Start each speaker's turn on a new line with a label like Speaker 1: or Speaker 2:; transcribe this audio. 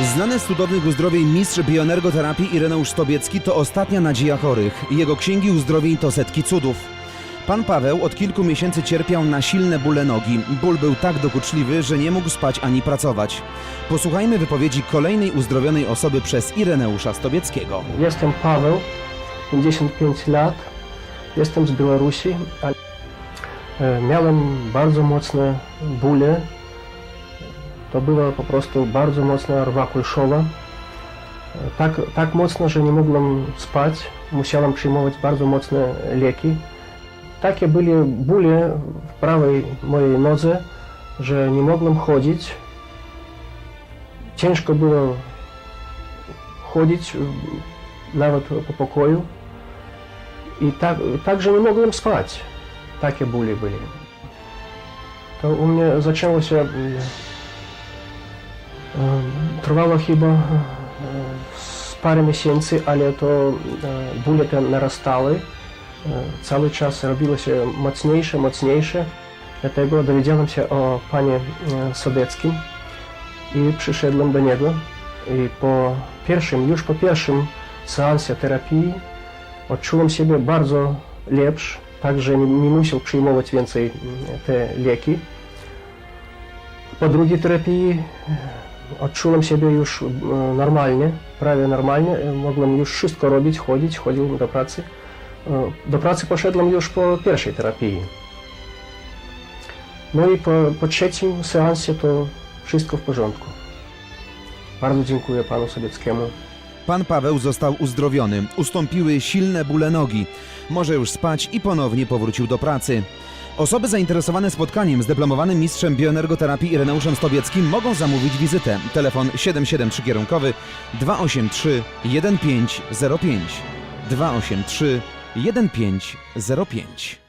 Speaker 1: Znany z cudownych uzdrowień mistrz bioenergoterapii Ireneusz Stobiecki to ostatnia nadzieja chorych. Jego księgi uzdrowień to setki cudów. Pan Paweł od kilku miesięcy cierpiał na silne bóle nogi. Ból był tak dokuczliwy, że nie mógł spać ani pracować. Posłuchajmy wypowiedzi kolejnej uzdrowionej osoby przez Ireneusza Stobieckiego.
Speaker 2: Jestem Paweł, 55 lat, jestem z Białorusi. ale, Miałem bardzo mocne bóle. To była po prostu bardzo mocna rwa kulszowa. E, Tak, tak mocno, że nie mogłem spać. Musiałem przyjmować bardzo mocne leki. Takie byli bóle w prawej mojej nodze, że nie mogłem chodzić. Ciężko było chodzić nawet po pokoju. I tak, także nie mogłem spać. Takie bóle byli. To u mnie zaczęło się. Trwało chyba e, parę miesięcy, ale to e, bóle te narastały. E, Cały czas robiło się mocniejsze, mocniejsze. Dlatego dowiedziałem się o panie Sobieckim i przyszedłem do niego. I po pierwszym, już po pierwszym seansie terapii odczułem siebie bardzo lepszy, także nie, nie musiał przyjmować więcej te leki. Po drugiej terapii odczułem siebie już e, normalnie, prawie normalnie. E, Mogłem już wszystko robić, chodzić, chodziłem do pracy. E, Do pracy poszedłem już po pierwszej terapii. No i po, po trzecim seansie to wszystko w porządku. Bardzo dziękuję panu Sobieckiemu.
Speaker 1: Pan Paweł został uzdrowiony. Ustąpiły silne bóle nogi. Może już spać i ponownie powrócił do pracy. Osoby zainteresowane spotkaniem z dyplomowanym mistrzem bioenergoterapii Ireneuszem Stobieckim mogą zamówić wizytę. Telefon 773 kierunkowy 283 1505 283 1505